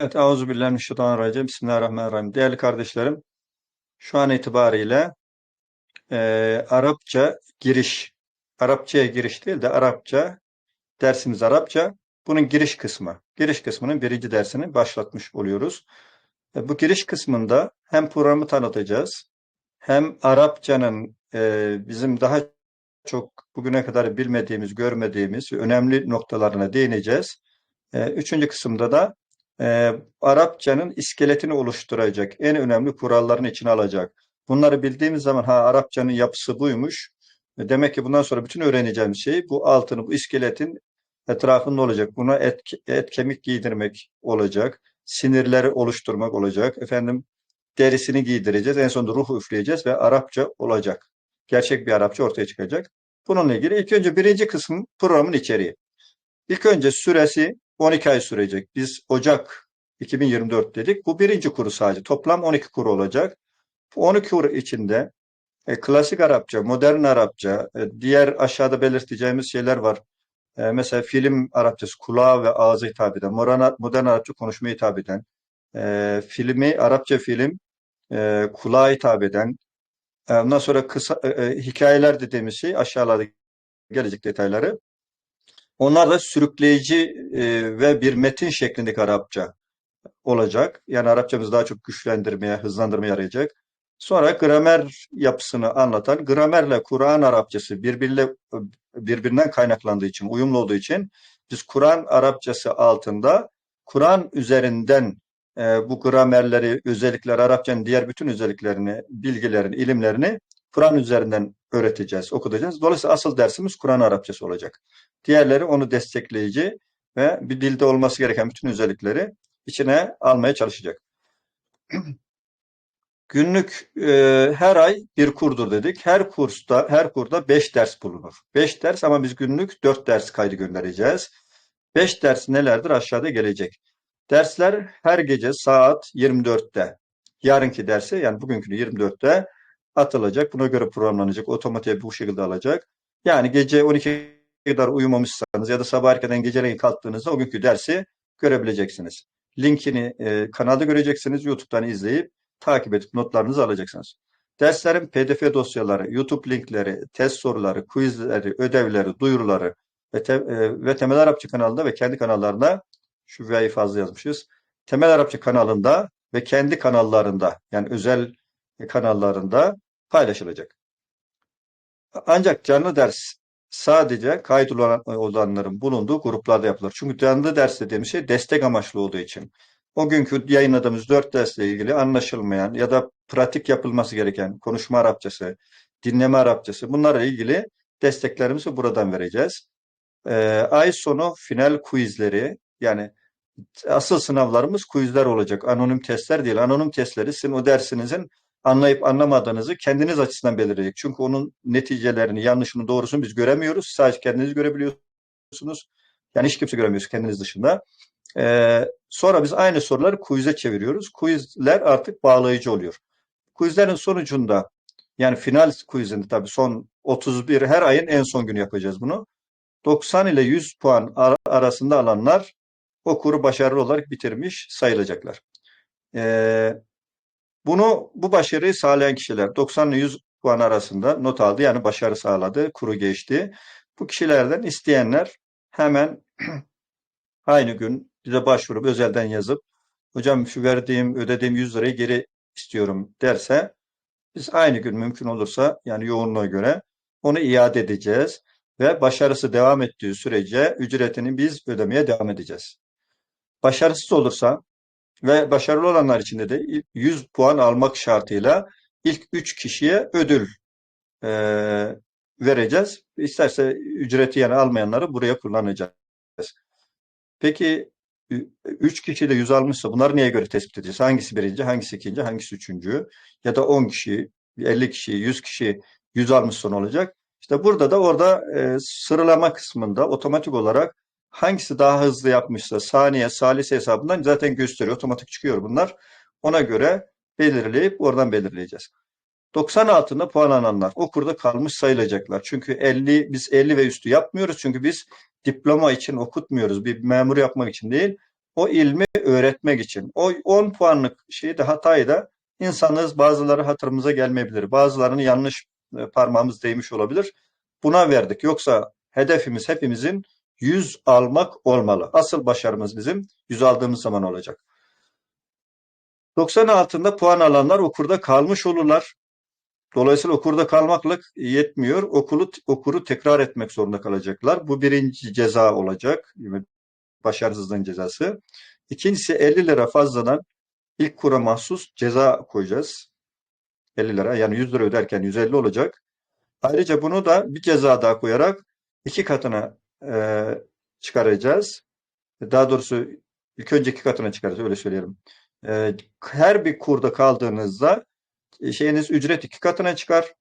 Evet, Euzubillahimineşşeytanirracim. Bismillahirrahmanirrahim. Değerli kardeşlerim, şu an itibariyle e, Arapça giriş, Arapçaya giriş değil de Arapça, dersimiz Arapça. Bunun giriş kısmı, giriş kısmının birinci dersini başlatmış oluyoruz. E, bu giriş kısmında hem programı tanıtacağız, hem Arapçanın e, bizim daha çok bugüne kadar bilmediğimiz, görmediğimiz önemli noktalarına değineceğiz. E, üçüncü kısımda da e, Arapçanın iskeletini oluşturacak en önemli kurallarını içine alacak. Bunları bildiğimiz zaman ha Arapçanın yapısı buymuş. E, demek ki bundan sonra bütün öğreneceğimiz şey bu altını, bu iskeletin etrafında olacak. Buna et, et kemik giydirmek olacak. Sinirleri oluşturmak olacak. Efendim derisini giydireceğiz. En sonunda ruhu üfleyeceğiz ve Arapça olacak. Gerçek bir Arapça ortaya çıkacak. Bununla ilgili ilk önce birinci kısım programın içeriği. İlk önce süresi 12 ay sürecek. Biz Ocak 2024 dedik. Bu birinci kuru sadece. Toplam 12 kuru olacak. Bu 12 kuru içinde e, klasik Arapça, modern Arapça, e, diğer aşağıda belirteceğimiz şeyler var. E, mesela film Arapçası kulağa ve ağza hitap eden, modern, modern Arapça konuşmaya hitap eden, e, filmi Arapça film e, kulağa hitap eden, e, ondan sonra kısa e, e, hikayeler dediğimiz şey aşağılarda gelecek detayları. Onlar da sürükleyici e, ve bir metin şeklindeki Arapça olacak. Yani Arapçamızı daha çok güçlendirmeye, hızlandırmaya yarayacak. Sonra gramer yapısını anlatan, gramerle Kur'an Arapçası birbiriyle birbirinden kaynaklandığı için, uyumlu olduğu için biz Kur'an Arapçası altında Kur'an üzerinden e, bu gramerleri, özellikler, Arapçanın diğer bütün özelliklerini, bilgilerini, ilimlerini Kur'an üzerinden öğreteceğiz, okutacağız. Dolayısıyla asıl dersimiz Kur'an Arapçası olacak. Diğerleri onu destekleyici ve bir dilde olması gereken bütün özellikleri içine almaya çalışacak. Günlük e, her ay bir kurdur dedik. Her kursta, her kurda beş ders bulunur. Beş ders ama biz günlük dört ders kaydı göndereceğiz. Beş ders nelerdir aşağıda gelecek. Dersler her gece saat 24'te. Yarınki dersi yani bugünkünü 24'te atılacak. Buna göre programlanacak. Otomatiğe bu şekilde alacak. Yani gece 12 kadar uyumamışsanız ya da sabah erkenden geceleyin kalktığınızda o günkü dersi görebileceksiniz. Linkini e, kanalda göreceksiniz. YouTube'dan izleyip takip edip notlarınızı alacaksınız. Derslerin PDF dosyaları, YouTube linkleri, test soruları, quizleri, ödevleri, duyuruları ve, te, e, ve Temel Arapça kanalında ve kendi kanallarında şu V'yi fazla yazmışız. Temel Arapça kanalında ve kendi kanallarında yani özel kanallarında paylaşılacak. Ancak canlı ders sadece kayıt olanların bulunduğu gruplarda yapılır. Çünkü canlı ders dediğimiz şey destek amaçlı olduğu için. O günkü yayınladığımız dört dersle ilgili anlaşılmayan ya da pratik yapılması gereken konuşma Arapçası, dinleme Arapçası bunlarla ilgili desteklerimizi buradan vereceğiz. Ee, ay sonu final quizleri yani asıl sınavlarımız quizler olacak. Anonim testler değil. Anonim testleri sizin o dersinizin anlayıp anlamadığınızı kendiniz açısından belirleyecek. Çünkü onun neticelerini, yanlışını, doğrusunu biz göremiyoruz. Sadece kendiniz görebiliyorsunuz. Yani hiç kimse göremiyor kendiniz dışında. Ee, sonra biz aynı soruları quiz'e çeviriyoruz. Quizler artık bağlayıcı oluyor. Quizlerin sonucunda yani final quizinde tabii son 31 her ayın en son günü yapacağız bunu. 90 ile 100 puan arasında alanlar o kuru başarılı olarak bitirmiş sayılacaklar. Ee, bunu bu başarıyı sağlayan kişiler 90 ile 100 puan arasında not aldı. Yani başarı sağladı, kuru geçti. Bu kişilerden isteyenler hemen aynı gün bize başvurup özelden yazıp hocam şu verdiğim, ödediğim 100 lirayı geri istiyorum derse biz aynı gün mümkün olursa yani yoğunluğa göre onu iade edeceğiz ve başarısı devam ettiği sürece ücretini biz ödemeye devam edeceğiz. Başarısız olursa ve başarılı olanlar içinde de 100 puan almak şartıyla ilk 3 kişiye ödül e, vereceğiz. İsterse ücreti yani almayanları buraya kullanacağız. Peki 3 kişi de 100 almışsa bunları neye göre tespit edeceğiz? Hangisi birinci, hangisi ikinci, hangisi üçüncü? Ya da 10 kişi, 50 kişi, 100 kişi 100 almış son olacak. İşte burada da orada e, sıralama kısmında otomatik olarak hangisi daha hızlı yapmışsa saniye, salise hesabından zaten gösteriyor. Otomatik çıkıyor bunlar. Ona göre belirleyip oradan belirleyeceğiz. 90 altında puan alanlar o kurda kalmış sayılacaklar. Çünkü 50 biz 50 ve üstü yapmıyoruz. Çünkü biz diploma için okutmuyoruz. Bir memur yapmak için değil. o ilmi öğretmek için. O 10 puanlık şeyi de hatayı da insanız bazıları hatırımıza gelmeyebilir. Bazılarının yanlış e, parmağımız değmiş olabilir. Buna verdik. Yoksa hedefimiz hepimizin 100 almak olmalı. Asıl başarımız bizim 100 aldığımız zaman olacak. 90 altında puan alanlar okurda kalmış olurlar. Dolayısıyla okurda kalmakla yetmiyor. Okulu, okuru tekrar etmek zorunda kalacaklar. Bu birinci ceza olacak. Başarısızlığın cezası. İkincisi 50 lira fazladan ilk kura mahsus ceza koyacağız. 50 lira yani 100 lira öderken 150 olacak. Ayrıca bunu da bir ceza daha koyarak iki katına e, çıkaracağız. Daha doğrusu ilk önce iki katına çıkaracağız öyle söyleyelim. E, her bir kurda kaldığınızda e, şeyiniz ücret iki katına çıkar.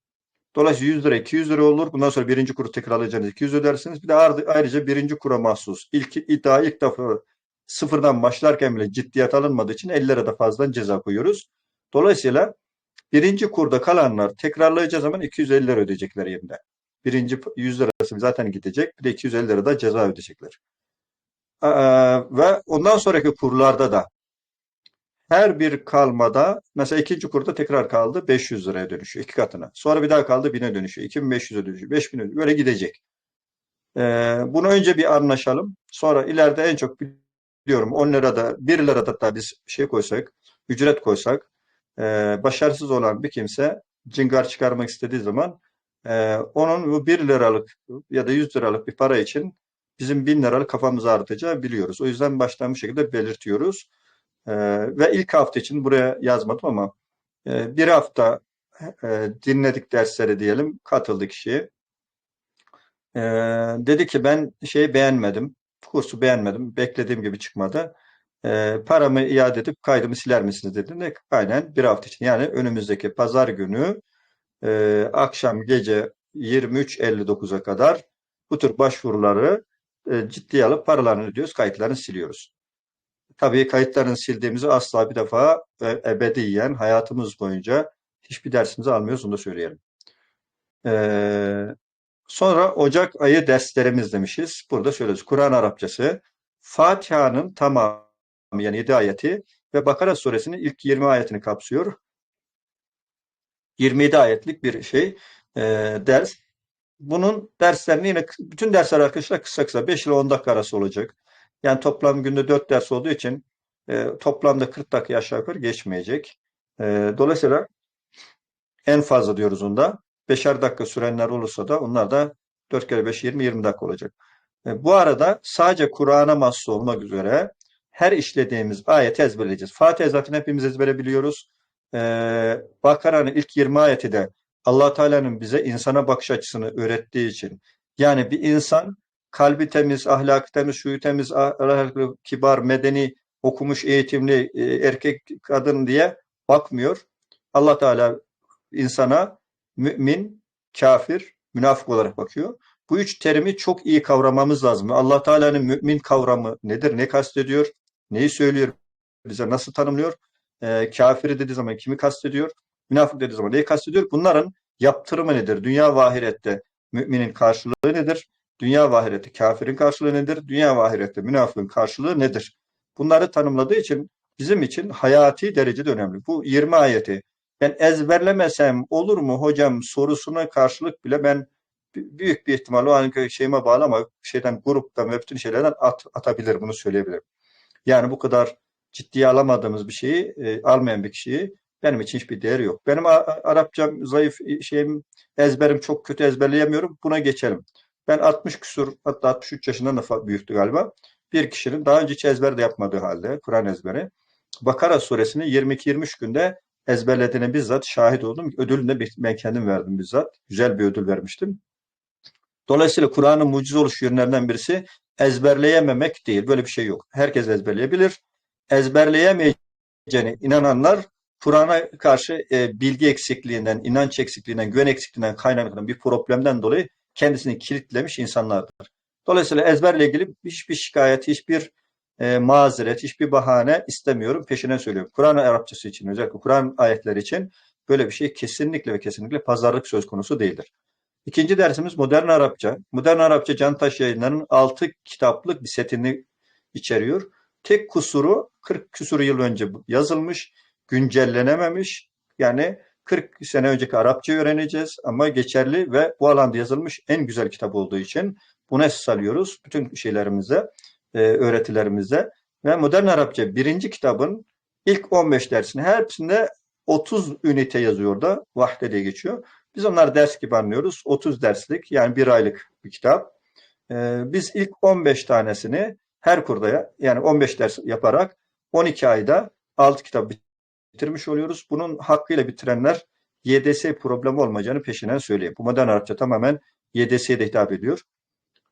Dolayısıyla 100 lira 200 lira olur. Bundan sonra birinci kuru tekrarlayacağınız 200 ödersiniz. Bir de ayrıca birinci kura mahsus. İlk iddia ilk defa sıfırdan başlarken bile ciddiyet alınmadığı için 50 lira da fazladan ceza koyuyoruz. Dolayısıyla birinci kurda kalanlar tekrarlayacağı zaman 250 lira ödeyecekler yerinde. Birinci 100 lirası zaten gidecek. Bir de 250 lira da ceza ödeyecekler. Ee, ve ondan sonraki kurlarda da her bir kalmada mesela ikinci kurda tekrar kaldı 500 liraya dönüşüyor iki katına. Sonra bir daha kaldı 1000'e dönüşüyor. 2500'e dönüşüyor. 5000'e dönüşüyor. Böyle gidecek. Ee, bunu önce bir anlaşalım. Sonra ileride en çok diyorum 10 lirada 1 lirada da biz şey koysak ücret koysak e, başarısız olan bir kimse cingar çıkarmak istediği zaman e, onun bu 1 liralık ya da 100 liralık bir para için bizim 1000 liralık kafamızı ağrıtacağı biliyoruz. O yüzden baştan bu şekilde belirtiyoruz. E, ve ilk hafta için buraya yazmadım ama e, bir hafta e, dinledik dersleri diyelim katıldı kişi. E, dedi ki ben şeyi beğenmedim kursu beğenmedim. Beklediğim gibi çıkmadı. E, paramı iade edip kaydımı siler misiniz dedim de aynen bir hafta için yani önümüzdeki pazar günü e, akşam gece 23.59'a kadar bu tür başvuruları e, ciddiye alıp paralarını ödüyoruz, kayıtlarını siliyoruz. Tabii kayıtlarını sildiğimizi asla bir defa e, ebediyen hayatımız boyunca hiçbir dersimizi almıyoruz, onu da söyleyelim. Ee, Sonra Ocak ayı derslerimiz demişiz. Burada söylüyoruz. Kur'an Arapçası, Fatiha'nın tamamı yani 7 ayeti ve Bakara suresinin ilk 20 ayetini kapsıyor. 27 ayetlik bir şey e, ders. Bunun derslerini yine bütün dersler arkadaşlar kısa kısa 5 ile 10 dakika arası olacak. Yani toplam günde 4 ders olduğu için e, toplamda 40 dakika aşağı yukarı geçmeyecek. E, dolayısıyla en fazla diyoruz onda. Beşer dakika sürenler olursa da onlar da 4 kere 5 20 20 dakika olacak. E, bu arada sadece Kur'an'a mahsus olmak üzere her işlediğimiz ayeti ezberleyeceğiz. Fatih zaten hepimiz ezbere biliyoruz. Ee, Bakara'nın ilk 20 ayeti de allah Teala'nın bize insana bakış açısını öğrettiği için. Yani bir insan kalbi temiz, ahlakı temiz, şuyu temiz, ahlaklı, kibar, medeni, okumuş, eğitimli, e, erkek, kadın diye bakmıyor. allah Teala insana mümin, kafir, münafık olarak bakıyor. Bu üç terimi çok iyi kavramamız lazım. Allah Teala'nın mümin kavramı nedir? Ne kastediyor? Neyi söylüyor? Bize nasıl tanımlıyor? E, kafiri dediği zaman kimi kastediyor? Münafık dediği zaman neyi kastediyor? Bunların yaptırımı nedir? Dünya ve ahirette müminin karşılığı nedir? Dünya ve ahirette kafirin karşılığı nedir? Dünya ve ahirette münafığın karşılığı nedir? Bunları tanımladığı için bizim için hayati derecede önemli. Bu 20 ayeti ben ezberlemesem olur mu hocam sorusuna karşılık bile ben büyük bir ihtimal o anki şeyime bağlı ama şeyden gruptan ve bütün şeylerden at, atabilir bunu söyleyebilirim. Yani bu kadar ciddiye alamadığımız bir şeyi e, almayan bir kişiyi benim için hiçbir değeri yok. Benim Arapçam zayıf şeyim ezberim çok kötü ezberleyemiyorum. Buna geçelim. Ben 60 küsur hatta 63 yaşından da büyüktü galiba. Bir kişinin daha önce hiç ezber de yapmadığı halde Kur'an ezberi Bakara suresini 22-23 günde ezberlediğine bizzat şahit oldum. Ödülünü de ben kendim verdim bizzat. Güzel bir ödül vermiştim. Dolayısıyla Kur'an'ın mucize oluş yönlerinden birisi ezberleyememek değil. Böyle bir şey yok. Herkes ezberleyebilir. Ezberleyemeyeceğine inananlar Kur'an'a karşı e, bilgi eksikliğinden, inanç eksikliğinden, güven eksikliğinden kaynaklanan bir problemden dolayı kendisini kilitlemiş insanlardır. Dolayısıyla ezberle ilgili hiçbir şikayet, hiçbir e, mazeret, hiçbir bahane istemiyorum. Peşine söylüyorum. Kur'an Arapçası için, özellikle Kur'an ayetleri için böyle bir şey kesinlikle ve kesinlikle pazarlık söz konusu değildir. İkinci dersimiz modern Arapça. Modern Arapça Cantaş yayınlarının altı kitaplık bir setini içeriyor. Tek kusuru 40 küsur yıl önce yazılmış, güncellenememiş. Yani 40 sene önceki Arapça öğreneceğiz ama geçerli ve bu alanda yazılmış en güzel kitap olduğu için bunu esas alıyoruz bütün şeylerimize, e, öğretilerimize. Ve modern Arapça birinci kitabın ilk 15 dersini hepsinde 30 ünite yazıyor da vahde diye geçiyor. Biz onları ders gibi anlıyoruz. 30 derslik yani bir aylık bir kitap. Ee, biz ilk 15 tanesini her kurda yani 15 ders yaparak 12 ayda 6 kitap bitirmiş oluyoruz. Bunun hakkıyla bitirenler YDS problemi olmayacağını peşinden söyleyeyim. Bu modern Arapça tamamen YDS'ye de hitap ediyor.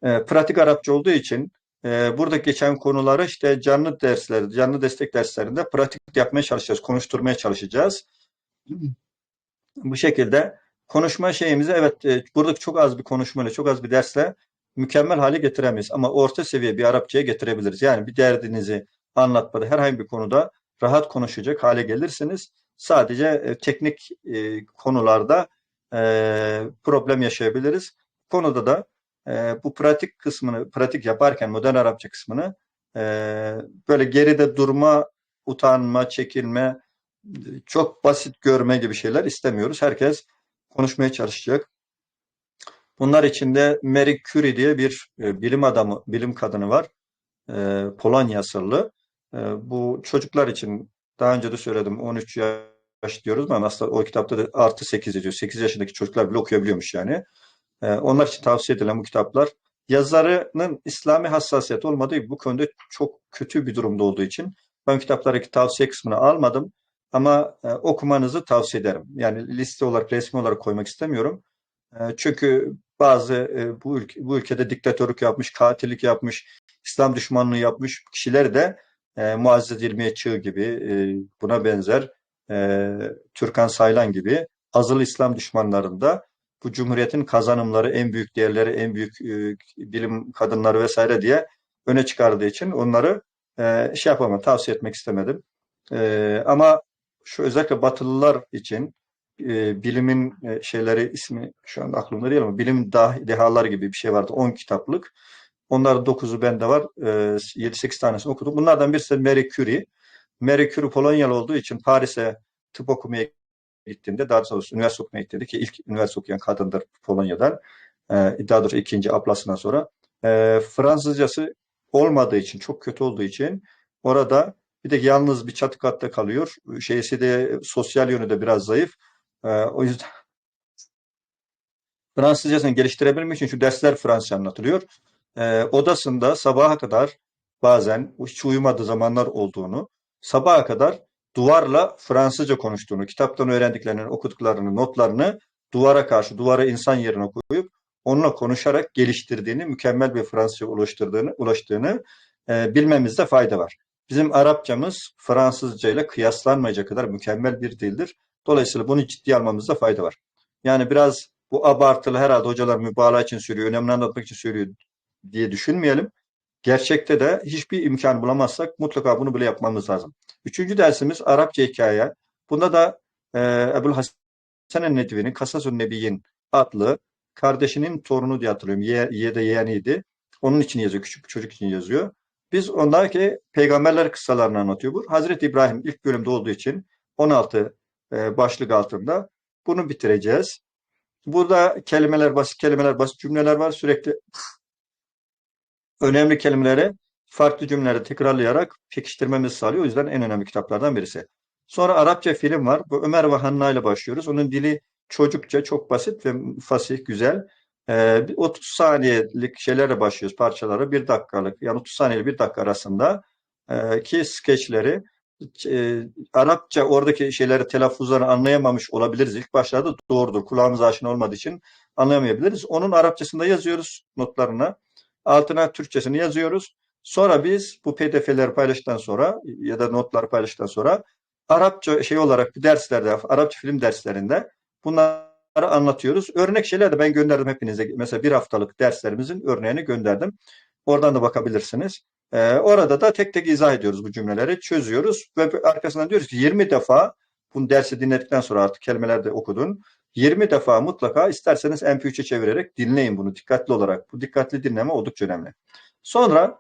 E, pratik Arapça olduğu için e, burada geçen konuları işte canlı dersler, canlı destek derslerinde pratik yapmaya çalışacağız, konuşturmaya çalışacağız. Bu şekilde konuşma şeyimizi evet e, buradaki çok az bir konuşmayla, çok az bir dersle mükemmel hale getiremeyiz. Ama orta seviye bir Arapçaya getirebiliriz. Yani bir derdinizi anlatmada herhangi bir konuda rahat konuşacak hale gelirsiniz. Sadece e, teknik e, konularda e, problem yaşayabiliriz. Konuda da e, bu pratik kısmını, pratik yaparken modern Arapça kısmını e, böyle geride durma, utanma, çekilme, çok basit görme gibi şeyler istemiyoruz. Herkes konuşmaya çalışacak. Bunlar içinde Marie Curie diye bir e, bilim adamı, bilim kadını var. E, Polonya asıllı. E, bu çocuklar için daha önce de söyledim 13 yaş diyoruz ama aslında o kitapta da artı 8 yazıyor. 8 yaşındaki çocuklar bile okuyabiliyormuş yani. Onlar için tavsiye edilen bu kitaplar. Yazarının İslami hassasiyet olmadığı bu konuda çok kötü bir durumda olduğu için ben kitaplardaki tavsiye kısmını almadım. Ama e, okumanızı tavsiye ederim. Yani liste olarak, resmi olarak koymak istemiyorum. E, çünkü bazı e, bu, ülke, bu ülkede diktatörlük yapmış, katillik yapmış, İslam düşmanlığı yapmış kişiler de e, Muazzez İlmiye Çığ gibi, e, buna benzer e, Türkan Saylan gibi azılı İslam düşmanlarında bu cumhuriyetin kazanımları, en büyük değerleri, en büyük e, bilim kadınları vesaire diye öne çıkardığı için onları e, şey yapamam, tavsiye etmek istemedim. E, ama şu özellikle Batılılar için e, bilimin e, şeyleri ismi şu anda aklımda değil ama bilim dehalar gibi bir şey vardı. 10 kitaplık. Onların 9'u bende var. E, 7-8 tanesini okudum. Bunlardan birisi Marie Curie. Marie Curie Polonyalı olduğu için Paris'e tıp okumaya gittiğimde daha doğrusu üniversite okumaya gittiğinde ki ilk üniversite okuyan kadındır Polonya'dan. E, daha doğrusu ikinci ablasından sonra. E, Fransızcası olmadığı için, çok kötü olduğu için orada bir de yalnız bir çatı katta kalıyor. Şeysi de sosyal yönü de biraz zayıf. Ee, o yüzden Fransızcasını geliştirebilmek için şu dersler Fransızca anlatılıyor. Ee, odasında sabaha kadar bazen hiç uyumadığı zamanlar olduğunu, sabaha kadar duvarla Fransızca konuştuğunu, kitaptan öğrendiklerini, okuduklarını, notlarını duvara karşı, duvara insan yerine koyup onunla konuşarak geliştirdiğini, mükemmel bir Fransızca ulaştırdığını, ulaştığını e, bilmemizde fayda var. Bizim Arapçamız Fransızca ile kıyaslanmayacak kadar mükemmel bir dildir. Dolayısıyla bunu ciddiye almamızda fayda var. Yani biraz bu abartılı herhalde hocalar mübalağa için söylüyor, önemli anlatmak için söylüyor diye düşünmeyelim. Gerçekte de hiçbir imkan bulamazsak mutlaka bunu bile yapmamız lazım. Üçüncü dersimiz Arapça hikaye. Bunda da e, Ebul Hasan Nedvi'nin Kasasun Nebiyin adlı kardeşinin torunu diye hatırlıyorum. Ye, ye de yeğeniydi. Onun için yazıyor, küçük bir çocuk için yazıyor. Biz ondaki peygamberler kıssalarını anlatıyor bu. Hazreti İbrahim ilk bölümde olduğu için 16 e, başlık altında bunu bitireceğiz. Burada kelimeler basit kelimeler basit cümleler var. Sürekli önemli kelimeleri farklı cümleleri tekrarlayarak pekiştirmemizi sağlıyor. O yüzden en önemli kitaplardan birisi. Sonra Arapça film var. Bu Ömer ve Hanna ile başlıyoruz. Onun dili çocukça, çok basit ve fasih, güzel. Ee, 30 saniyelik şeylerle başlıyoruz parçaları. Bir dakikalık yani 30 saniye bir dakika arasında e, ki skeçleri e, Arapça oradaki şeyleri telaffuzlarını anlayamamış olabiliriz. İlk başlarda doğrudur. Kulağımız aşina olmadığı için anlayamayabiliriz. Onun Arapçasında yazıyoruz notlarına. Altına Türkçesini yazıyoruz. Sonra biz bu pdf'leri paylaştıktan sonra ya da notları paylaştıktan sonra Arapça şey olarak derslerde, Arapça film derslerinde bunları anlatıyoruz. Örnek şeyler de ben gönderdim hepinize. Mesela bir haftalık derslerimizin örneğini gönderdim. Oradan da bakabilirsiniz. Ee, orada da tek tek izah ediyoruz bu cümleleri, çözüyoruz ve arkasından diyoruz ki 20 defa bunu dersi dinledikten sonra artık kelimeler de okudun. 20 defa mutlaka isterseniz MP3'e çevirerek dinleyin bunu dikkatli olarak. Bu dikkatli dinleme oldukça önemli. Sonra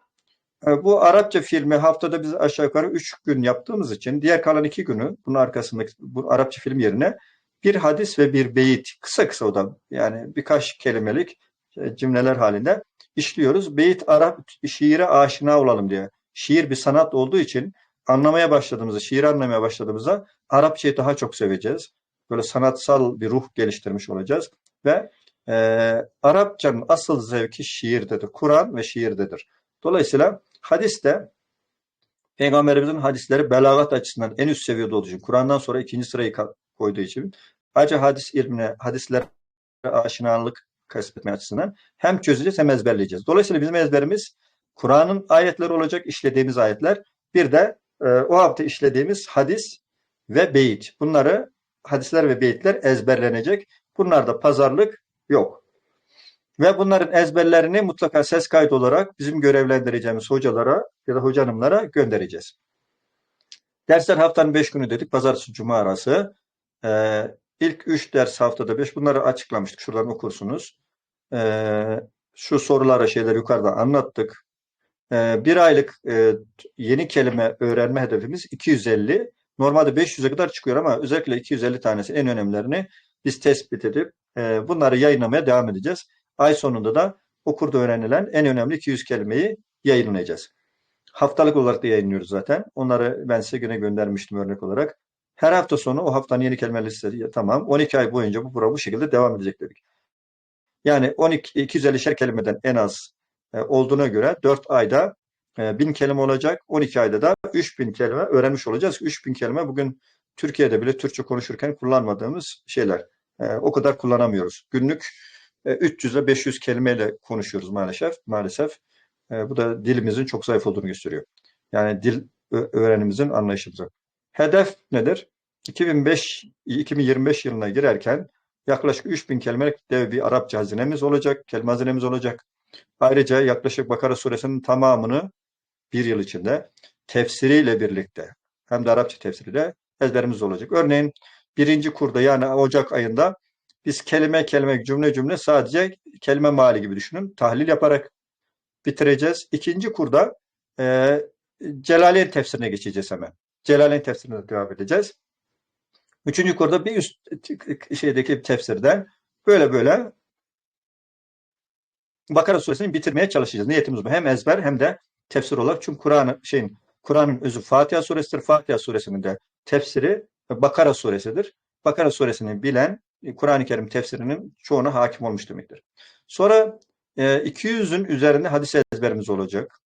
E, Bu Arapça filmi haftada biz aşağı yukarı 3 gün yaptığımız için diğer kalan 2 günü bunun arkasındaki bu Arapça film yerine bir hadis ve bir beyit kısa kısa o da yani birkaç kelimelik e, cümleler halinde işliyoruz. Beyit Arap şiire aşina olalım diye. Şiir bir sanat olduğu için anlamaya başladığımızda, şiir anlamaya başladığımızda Arapçayı daha çok seveceğiz. Böyle sanatsal bir ruh geliştirmiş olacağız ve e, Arapçanın asıl zevki şiirdedir. Kur'an ve şiirdedir. Dolayısıyla hadis de Peygamberimizin hadisleri belagat açısından en üst seviyede olduğu için, Kur'an'dan sonra ikinci sırayı koyduğu için, ayrıca hadis ilmine, hadislere aşinalık kasbetme açısından hem çözeceğiz hem ezberleyeceğiz. Dolayısıyla bizim ezberimiz Kur'an'ın ayetleri olacak, işlediğimiz ayetler. Bir de e, o hafta işlediğimiz hadis ve beyit. Bunları hadisler ve beyitler ezberlenecek. Bunlarda pazarlık yok. Ve bunların ezberlerini mutlaka ses kaydı olarak bizim görevlendireceğimiz hocalara ya da hoca hanımlara göndereceğiz. Dersler haftanın 5 günü dedik. Pazartesi, cuma arası. Ee, ilk 3 ders haftada 5. Bunları açıklamıştık. Şuradan okursunuz. Ee, şu sorulara şeyler yukarıda anlattık. Ee, bir aylık e, yeni kelime öğrenme hedefimiz 250. Normalde 500'e kadar çıkıyor ama özellikle 250 tanesi en önemlilerini biz tespit edip e, bunları yayınlamaya devam edeceğiz. Ay sonunda da okurda öğrenilen en önemli 200 kelimeyi yayınlayacağız. Haftalık olarak da yayınlıyoruz zaten. Onları ben size güne göndermiştim örnek olarak. Her hafta sonu o haftanın yeni kelime listesi tamam. 12 ay boyunca bu program bu şekilde devam edecek dedik. Yani 12 250'şer kelimeden en az e, olduğuna göre 4 ayda e, 1000 kelime olacak. 12 ayda da 3000 kelime öğrenmiş olacağız. 3000 kelime bugün Türkiye'de bile Türkçe konuşurken kullanmadığımız şeyler. E, o kadar kullanamıyoruz. Günlük 300 ile 500 kelimeyle konuşuyoruz maalesef. Maalesef e, bu da dilimizin çok zayıf olduğunu gösteriyor. Yani dil öğrenimizin anlayışımıza. Hedef nedir? 2005 2025 yılına girerken yaklaşık 3000 kelimelik dev bir Arapça hazinemiz olacak, kelime hazinemiz olacak. Ayrıca yaklaşık Bakara suresinin tamamını bir yıl içinde tefsiriyle birlikte hem de Arapça tefsiriyle ezberimiz olacak. Örneğin birinci kurda yani Ocak ayında biz kelime kelime cümle cümle sadece kelime mali gibi düşünün. Tahlil yaparak bitireceğiz. İkinci kurda e, Celaleyn tefsirine geçeceğiz hemen. Celaleyn tefsirine devam edeceğiz. Üçüncü kurda bir üst şeydeki tefsirden böyle böyle Bakara suresini bitirmeye çalışacağız. Niyetimiz bu. Hem ezber hem de tefsir olarak. Çünkü Kur'an'ın şeyin Kur'an'ın özü Fatiha suresidir. Fatiha suresinin de tefsiri Bakara suresidir. Bakara suresini bilen Kur'an-ı Kerim tefsirinin çoğuna hakim olmuş demektir. Sonra e, 200'ün üzerinde hadis ezberimiz olacak.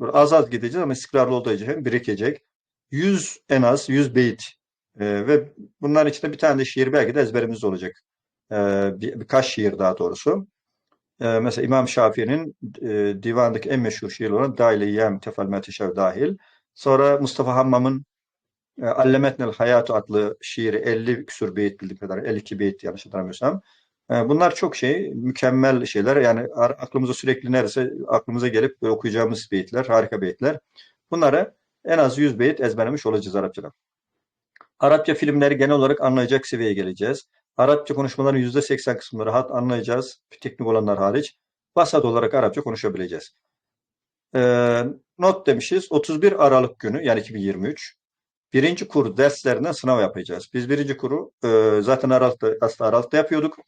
Az az gideceğiz ama istikrarlı olduğu için birikecek. 100 en az 100 beyit e, ve bunların içinde bir tane de şiir belki de ezberimiz olacak. E, bir, birkaç şiir daha doğrusu. E, mesela İmam Şafii'nin e, divandaki en meşhur şiir olan Dâile Yem Tefal Meteşev dahil. Sonra Mustafa Hammam'ın e, Allemetnel Hayatu adlı şiiri 50 küsur beyit bildiğim kadar 52 beyit yanlış hatırlamıyorsam. E, bunlar çok şey, mükemmel şeyler. Yani aklımıza sürekli neredeyse aklımıza gelip okuyacağımız beyitler, harika beyitler. Bunları en az 100 beyit ezberlemiş olacağız Arapçadan. Arapça filmleri genel olarak anlayacak seviyeye geleceğiz. Arapça konuşmaların %80 kısmını rahat anlayacağız. Teknik olanlar hariç. Basat olarak Arapça konuşabileceğiz. Ee, not demişiz. 31 Aralık günü yani 2023 birinci kur derslerinden sınav yapacağız. Biz birinci kuru e, zaten Aralık'ta, aslında Aralık'ta yapıyorduk.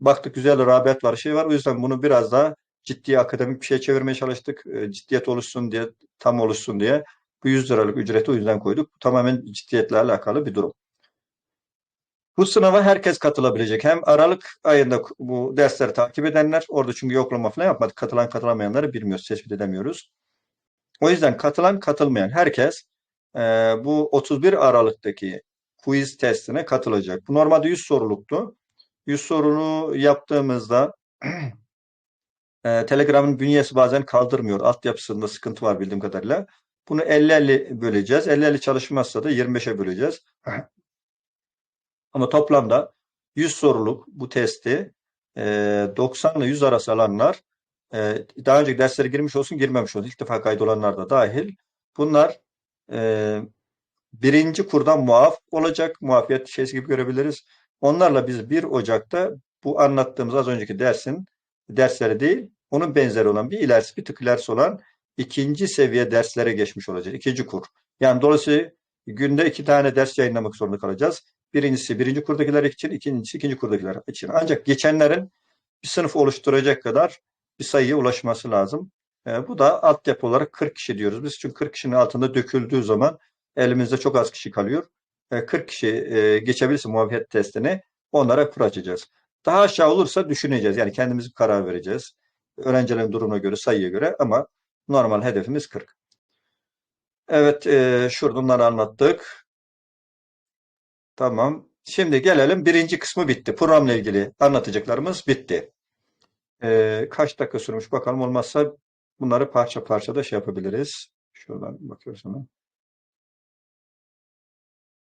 Baktık güzel rağbet var, şey var. O yüzden bunu biraz daha ciddi akademik bir şey çevirmeye çalıştık. E, ciddiyet oluşsun diye, tam oluşsun diye. Bu 100 liralık ücreti o yüzden koyduk. Tamamen ciddiyetle alakalı bir durum. Bu sınava herkes katılabilecek. Hem Aralık ayında bu dersleri takip edenler, orada çünkü yoklama falan yapmadık. Katılan katılamayanları bilmiyoruz, tespit edemiyoruz. O yüzden katılan katılmayan herkes e, bu 31 Aralık'taki quiz testine katılacak. Bu normalde 100 soruluktu. 100 sorunu yaptığımızda e, Telegram'ın bünyesi bazen kaldırmıyor. Altyapısında sıkıntı var bildiğim kadarıyla. Bunu 50-50 böleceğiz. 50-50 çalışmazsa da 25'e böleceğiz. Ama toplamda 100 soruluk bu testi e, 90 ile 100 arası alanlar e, daha önceki derslere girmiş olsun girmemiş olsun ilk defa kaydolanlar da dahil bunlar e, birinci kurdan muaf olacak muafiyet şeysi gibi görebiliriz. Onlarla biz 1 Ocak'ta bu anlattığımız az önceki dersin dersleri değil onun benzeri olan bir ilerisi bir tık ilerisi olan ikinci seviye derslere geçmiş olacağız. İkinci kur. Yani dolayısıyla günde iki tane ders yayınlamak zorunda kalacağız. Birincisi birinci kurdakiler için, ikincisi ikinci kurdakiler için. Ancak geçenlerin bir sınıf oluşturacak kadar bir sayıya ulaşması lazım. E, bu da altyapı olarak 40 kişi diyoruz biz. Çünkü 40 kişinin altında döküldüğü zaman elimizde çok az kişi kalıyor. E, 40 kişi e, geçebilirse muafiyet testini onlara kur açacağız. Daha aşağı olursa düşüneceğiz. Yani kendimiz karar vereceğiz. Öğrencilerin durumuna göre, sayıya göre ama normal hedefimiz 40. Evet, e, şurada anlattık. Tamam. Şimdi gelelim birinci kısmı bitti. Programla ilgili anlatacaklarımız bitti. E, kaç dakika sürmüş bakalım olmazsa bunları parça parça da şey yapabiliriz. Şuradan bakıyoruz hemen.